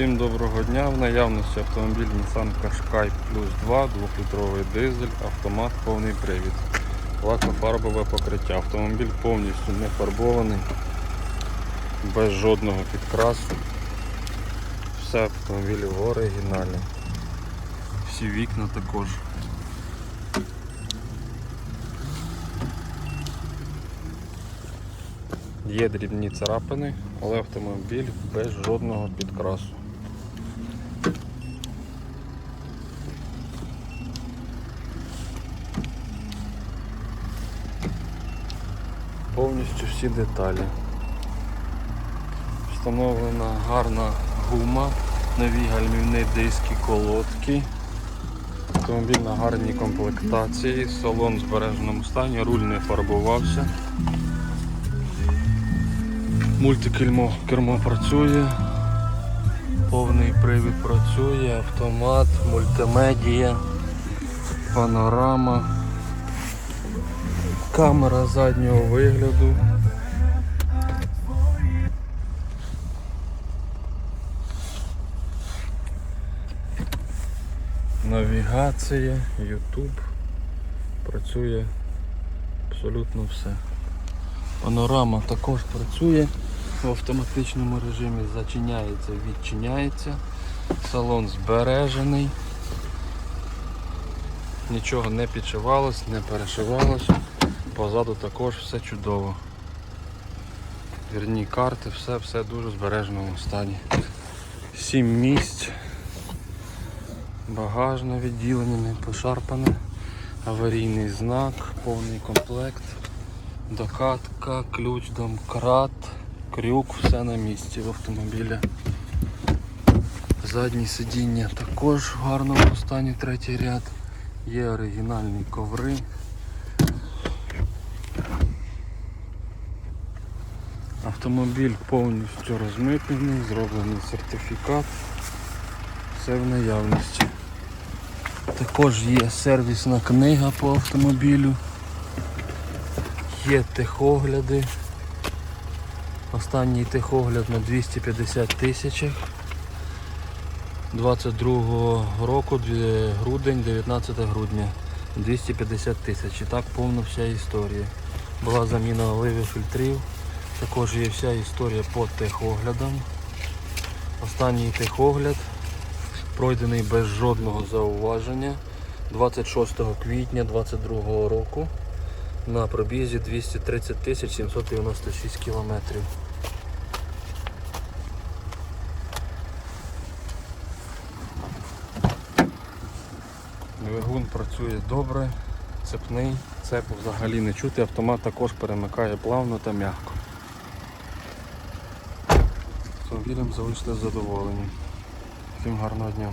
Всім доброго дня. В наявності автомобіль Nissan Qashqai Plus 2, 2-літровий дизель, автомат, повний привід. Лакофарбове покриття. Автомобіль повністю не фарбований, без жодного підкрасу. Все автомобіль в оригіналі. Всі вікна також. Є дрібні царапини, але автомобіль без жодного підкрасу. Повністю всі деталі. Встановлена гарна гума, нові гальмівні диски, колодки. Автомобіль на гарній комплектації, салон в збереженому стані, руль не фарбувався. Мультикермо кермо працює, повний привід працює, автомат, мультимедія, панорама, камера заднього вигляду. Навігація, YouTube, працює абсолютно все. Панорама також працює в автоматичному режимі, зачиняється, відчиняється. Салон збережений. Нічого не підшивалось, не перешивалось. Позаду також все чудово. Вірні карти, все все дуже в збереженому стані. Сім місць. Багажне відділення не пошарпане. Аварійний знак, повний комплект. Докатка, ключ, домкрат, крюк, все на місці в автомобілі. Задні сидіння також в гарному стані, третій ряд. Є оригінальні коври. Автомобіль повністю розмитнений, зроблений сертифікат. Все в наявності. Також є сервісна книга по автомобілю. Є техогляди. Останній техогляд на 250 тисячах. 22 року, грудень, 19 грудня. 250 тисяч. І так повна вся історія. Була заміна оливи фільтрів. Також є вся історія по техоглядам. Останній техогляд пройдений без жодного зауваження 26 квітня 2022 року на пробізі 230 796 кілометрів. Двигун працює добре, цепний, цепу взагалі не чути, автомат також перемикає плавно та м'яко. Автомобілем залишили задоволені. Всім гарного дня.